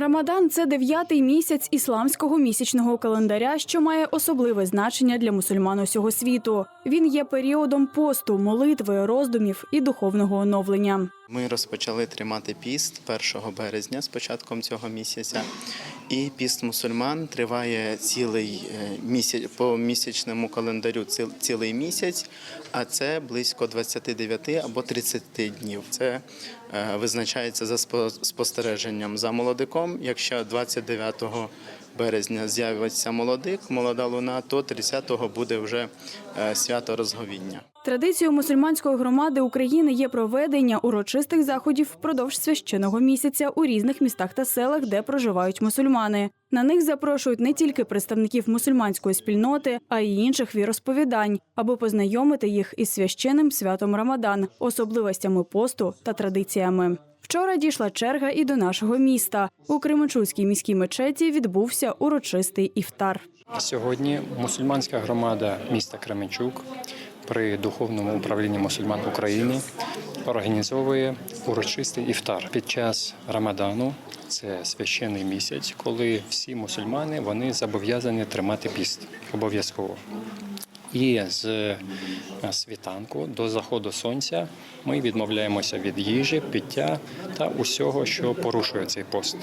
Рамадан це дев'ятий місяць ісламського місячного календаря, що має особливе значення для мусульман усього світу. Він є періодом посту, молитви, роздумів і духовного оновлення. Ми розпочали тримати піст 1 березня з початком цього місяця. І піст мусульман триває цілий е, місяць по місячному календарю цілий місяць, а це близько 29 або 30 днів. Це е, визначається за спо- спостереженням за молодиком. Якщо 29 березня з'явиться молодик, молода луна, то 30-го буде вже е, свято розговіння. Традицією мусульманської громади України є проведення урочистих заходів впродовж священого місяця у різних містах та селах, де проживають мусульмани. На них запрошують не тільки представників мусульманської спільноти, а й інших віросповідань, аби познайомити їх із священним святом Рамадан, особливостями посту та традиціями. Вчора дійшла черга і до нашого міста. У Кременчуцькій міській мечеті відбувся урочистий іфтар. Сьогодні мусульманська громада міста Кременчук при духовному управлінні мусульман України організовує урочистий іфтар під час Рамадану. Це священний місяць, коли всі мусульмани вони зобов'язані тримати піст обов'язково. І з е, світанку до заходу сонця ми відмовляємося від їжі, пиття та усього, що порушує цей пост.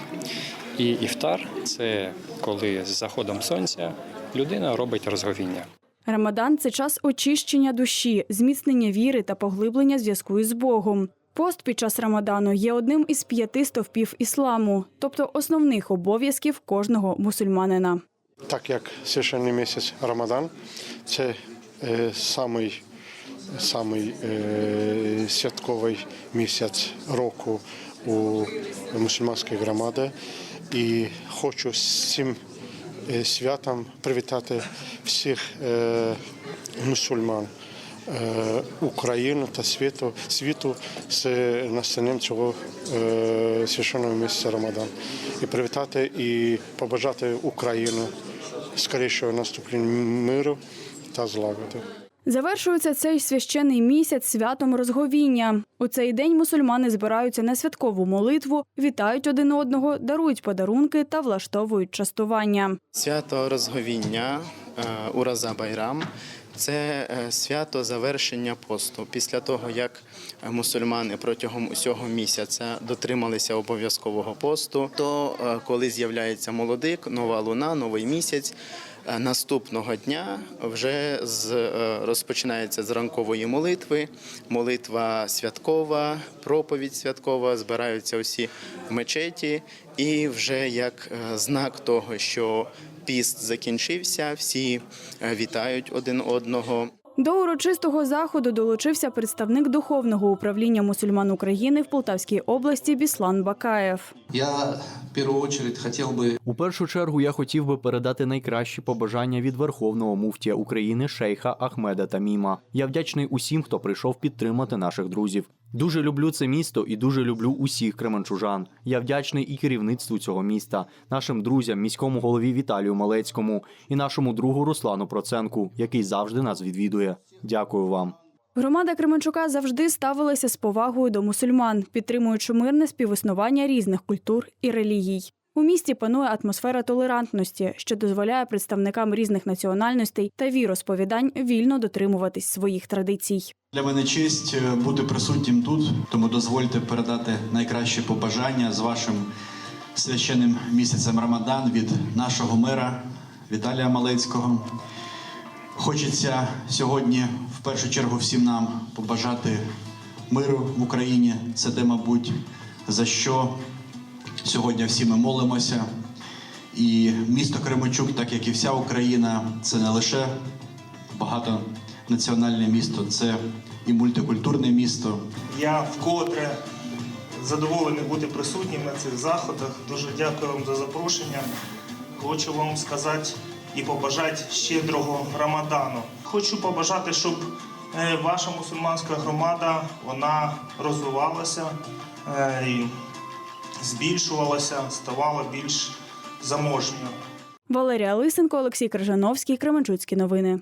І іфтар це коли з заходом сонця людина робить розговіння. Рамадан це час очищення душі, зміцнення віри та поглиблення зв'язку із Богом. Пост під час Рамадану є одним із п'яти стовпів ісламу, тобто основних обов'язків кожного мусульманина. Так як священний місяць Рамадан, це е, самий, самий е, святковий місяць року у мусульманській громаді. І хочу е, святом привітати всіх е, мусульман. е, України та світу, світу з настанням цього е, священного місяця Рамадан. І привітати і побажати Україну скорішого наступлення миру та злагоди. Завершується цей священний місяць святом розговіння. У цей день мусульмани збираються на святкову молитву, вітають один одного, дарують подарунки та влаштовують частування. Свято розговіння е, Ураза Байрам це е, свято завершення посту. Після того, як е, мусульмани протягом усього місяця дотрималися обов'язкового посту, то е, коли з'являється молодик, нова луна, новий місяць. Наступного дня вже з, розпочинається з ранкової молитви, молитва святкова, проповідь святкова, збираються усі в мечеті, і вже як знак того, що піст закінчився, всі е, вітають один одного. До урочистого заходу долучився представник духовного управління мусульман України в Полтавській області Біслан Бакаєв. Я в первую очередь хотел бы У першу чергу я хотів би передати найкращі побажання від Верховного муфтія України шейха Ахмеда Таміма. Я вдячний усім, хто прийшов підтримати наших друзів. Дуже люблю це місто і дуже люблю усіх кременчужан. Я вдячний і керівництву цього міста, нашим друзям, міському голові Віталію Малецькому і нашому другу Руслану Проценку, який завжди нас відвідує. Дякую вам. Громада Кременчука завжди ставилася з повагою до мусульман, підтримуючи мирне співіснування різних культур і релігій. У місті панує атмосфера толерантності, що дозволяє представникам різних національностей та віросповідань вільно дотримуватись своїх традицій. для мене честь е, бути присутнім тут, тому дозвольте передати найкращі побажання з вашим священним місяцем Рамадан від нашого мера Віталія Малецького. Хочеться сьогодні в першу чергу всім нам побажати миру в Україні. Це те, мабуть, за що сьогодні всі ми молимося. І місто Кременчук, так як і вся Україна, це не лише багатонаціональне місто, це і мультикультурне місто. Я вкотре задоволений бути присутнім на цих заходах. Дуже дякую вам за запрошення. Хочу вам сказати і побажати щедрого Рамадану. Хочу побажати, щоб е, ваша мусульманська громада вона розвивалася е, збільшувалася, ставала більш заможньою. Валерія Лисенко, Олексій Крижановський, Кременчуцькі новини.